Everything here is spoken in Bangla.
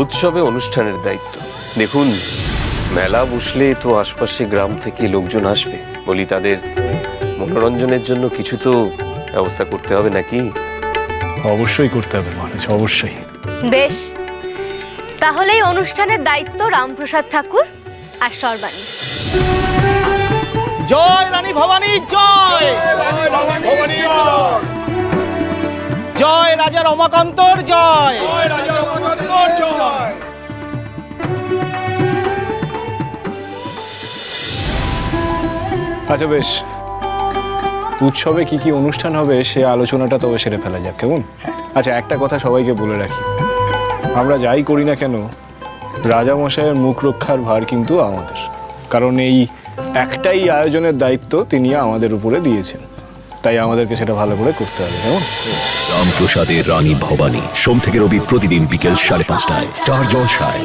উৎসবে অনুষ্ঠানের দায়িত্ব। দেখুন মেলা বসলে তো আশপাশে গ্রাম থেকে লোকজন আসবে। বলি তাদের মনোরঞ্জনের জন্য কিছু তো ব্যবস্থা করতে হবে নাকি? অবশ্যই করতে হবে মহারাজ অবশ্যই। বেশ তাহলে এই অনুষ্ঠানের দায়িত্ব রামপ্রসাদ ঠাকুর আর সর্বাণী। জয় রানী ভবানী জয়! জয় রাজা রমাকান্তর জয়! আচ্ছা বেশ। উৎসবে কি কি অনুষ্ঠান হবে সে আলোচনাটা তবে সেরে ফেলা যাক, কেমন? আচ্ছা একটা কথা সবাইকে বলে রাখি। আমরা যাই করি না কেন, রাজামশাইয়ের মুখ রক্ষার ভার কিন্তু আমাদের। কারণ এই একটাই আয়োজনের দায়িত্ব তিনি আমাদের উপরে দিয়েছেন। তাই আমাদেরকে সেটা ভালো করে করতে হবে, কেমন? রামপ্রসাদের রানী ভবানী, সোম থেকে রবি প্রতিদিন বিকেল সাড়ে পাঁচটায়। স্টার জলসায়।